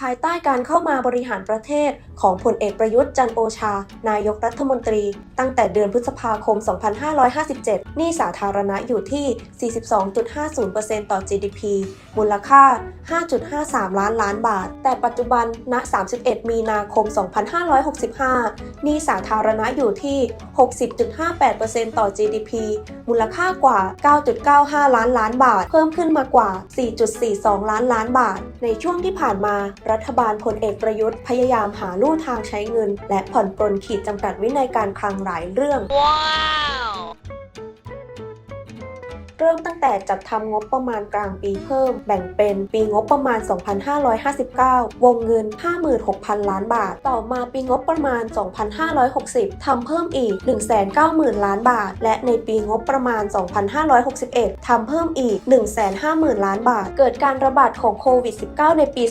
ภายใต้การเข้ามาบริหารประเทศของพลเอกประยุทธ์จันโอชา นายกรัฐมนตรี ตั้งแต่เดือนพฤษภาคม 2557 หนี้สาธารณะอยู่ที่ 42.50%ต่อ GDP มูลค่า 5.53 ล้านล้านบาท แต่ปัจจุบัน ณ 31 มีนาคม 2565 หนี้สาธารณะอยู่ที่ 60.58%ต่อ GDP มูลค่ากว่า 9.95 ล้านล้านบาท เพิ่มขึ้นมากว่า 4.42 ล้านล้านบาท ในช่วงที่ผ่านมารัฐบาลพลเอกประยุทธ์พยายามหาลู่ทางใช้เงิน และผ่อนปลนขีดจำกัดวินัยการคลังหลายเรื่อง เริ่มตั้งแต่จัดทำงบประมาณกลางปีเพิ่ม แบ่งเป็นปีงบประมาณ 2559 วงเงิน 56,000 ล้านบาท ต่อมาปีงบประมาณ 2560 ทำเพิ่มอีก 190,000 ล้านบาท และในปีงบประมาณ 2561 ทำเพิ่มอีก 150,000 ล้านบาท เกิดการระบาดของโควิด -19 ในปี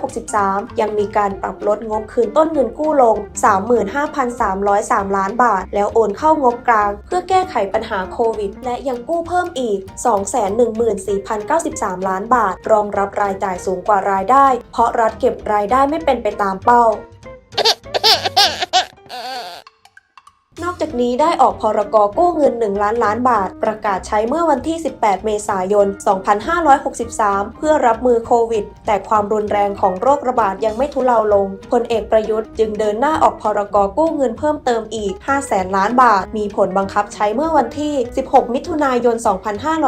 2563 ยังมีการปรับลดงบคืนต้นเงินกู้ลง 35,303 ล้านบาท แล้วโอนเข้างบกลาง เพื่อแก้ไขปัญหาโควิด และยังกู้เพิ่มอีก 214,093 ล้านบาท รองรับรายจ่ายสูงกว่ารายได้ เพราะรัฐเก็บรายได้ไม่เป็นไปตามเป้า จากนี้ได้ออกพรกกู้เงิน 1 ล้านล้านบาท ประกาศใช้เมื่อวันที่ 18 เมษายน 2563 เพื่อรับมือโควิด แต่ความรุนแรงของโรคระบาดยังไม่ทุเลาลงพลเอกประยุทธ์จึงเดินหน้าออกพรกกู้เงินเพิ่มเติมอีก 5 แสนล้านบาท มีผลบังคับใช้เมื่อวันที่ 16 มิถุนายน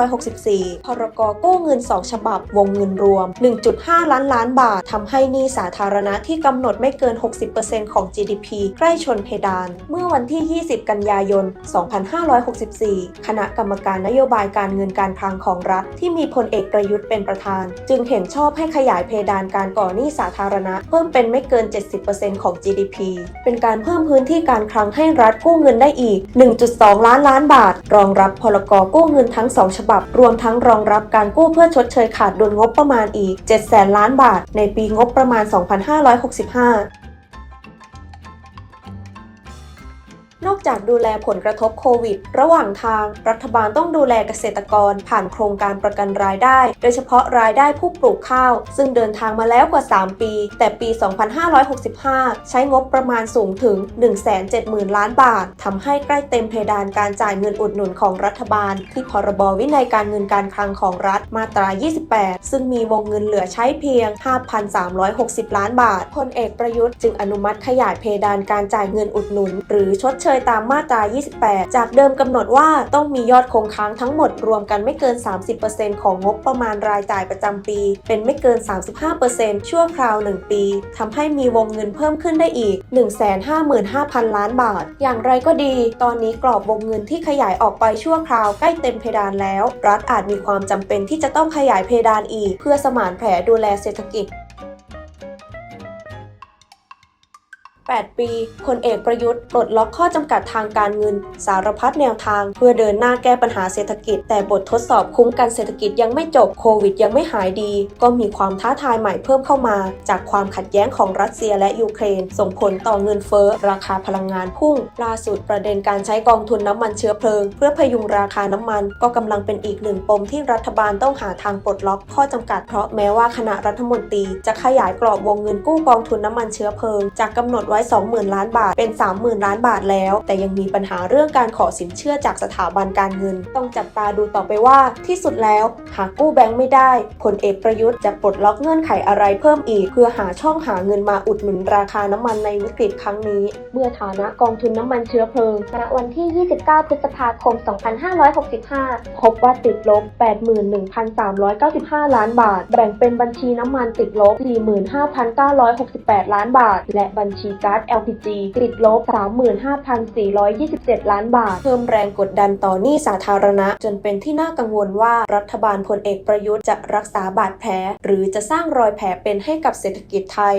2564 พรกกู้เงิน 2 ฉบับ วงเงินรวม 1.5 ล้านล้านบาททำให้หนี้สาธารณะที่กำหนดไม่เกิน 60%ของ GDP ใกล้ชนเพดาน เมื่อวันที่ 20กันยายน 2564 คณะกรรมการนโยบายการเงินการคลังของรัฐ ที่มีพลเอกประยุทธ์เป็นประธาน จึงเห็นชอบให้ขยายเพดานการก่อหนี้สาธารณะ เพิ่มเป็นไม่เกิน 70%ของ GDP เป็นการเพิ่มพื้นที่การคลังให้รัฐกู้เงินได้อีก 1.2 ล้านล้านบาท รองรับพลกกู้เงินทั้ง 2 ฉบับ รวมทั้งรองรับการกู้เพื่อชดเชยขาดดุลงบประมาณอีก7แสนล้านบาท ในปีงบประมาณ 2565 นอกจากดูแลผลกระทบโควิด ระหว่างทาง รัฐบาลต้องดูแลเกษตรกรผ่านโครงการประกันรายได้ โดยเฉพาะรายได้ผู้ปลูกข้าว ซึ่งเดินทางมาแล้วกว่า 3 ปี แต่ปี 2565 ใช้งบประมาณสูงถึง 170,000 ล้านบาททำให้ใกล้เต็มเพดานการจ่ายเงินอุดหนุนของรัฐบาล ที่พรบวินัยการเงินการคลังของรัฐมาตรา 28 ซึ่งมีวงเงินเหลือใช้เพียง 5,360 ล้านบาทพลเอกประยุทธ์จึงอนุมัติขยายเพดานการจ่ายเงินอุดหนุน หรือชดเชยตามมาตรา 28 จากเดิมกำหนดว่าต้องมียอดคงค้างทั้งหมดรวมกันไม่เกิน 30%ของงบประมาณรายจ่ายประจำปี เป็นไม่เกิน 35%ชั่วคราว 1 ปีทำให้มีวงเงินเพิ่มขึ้นได้อีก 155,000 ล้านบาท อย่างไรก็ดี ตอนนี้กรอบวงเงินที่ขยายออกไปชั่วคราวใกล้เต็มเพดานแล้ว รัฐอาจมีความจำเป็นที่จะต้องขยายเพดานอีก เพื่อสมานแผลดูแลเศรษฐกิจ 8 ปี พลเอกประยุทธ์ปลดล็อกข้อจำกัดทางการเงิน สารพัดแนวทาง เพื่อเดินหน้าแก้ปัญหาเศรษฐกิจ แต่บททดสอบคุ้มกันเศรษฐกิจยังไม่จบโควิดยังไม่หายดี ก็มีความท้าทายใหม่เพิ่มเข้ามา จากความขัดแย้งของรัสเซียและยูเครน ส่งผลต่อเงินเฟ้อ ราคาพลังงานพุ่ง ล่าสุดประเด็นการใช้กองทุนน้ำมันเชื้อเพลิง เพื่อพยุงราคาน้ำมัน ก็กำลังเป็นอีกหนึ่งปมที่รัฐบาลต้องหาทางปลดล็อกข้อจำกัดเพราะแม้ว่าคณะรัฐมนตรี จะขยายกรอบวงเงินกู้กองทุนน้ำมันเชื้อเพลิง จากกำหนดไว้20,000 ล้านบาทเป็น 30,000 ล้านบาทแล้ว แต่ยังมีปัญหาเรื่องการขอสินเชื่อจากสถาบันการเงิน ต้องจับตาดูต่อไปว่าที่สุดแล้ว หากกู้แบงค์ไม่ได้พลเอกประยุทธ์จะปลดล็อกเงื่อนไขอะไรเพิ่มอีก เพื่อหาช่องหาเงินมาอุดหนุนราคาน้ำมันในวิกฤตครั้งนี้ เมื่อฐานะกองทุนน้ำมันเชื้อเพลิงณวันที่ 29 พฤษภาคม 2565 พบว่าติดลบ 81,395 ล้านบาท แบ่งเป็นบัญชีน้ำมันติดลบ 45,968 ล้านบาท และบัญชีก๊าซ LPG ติดลบ 35,427 ล้านบาท เพิ่มแรงกดดันต่อหนี้สาธารณะ จนเป็นที่น่ากังวลว่ารัฐบาลพลเอกประยุทธ์จะรักษาบาดแผล หรือจะสร้างรอยแผลเป็นให้กับเศรษฐกิจไทย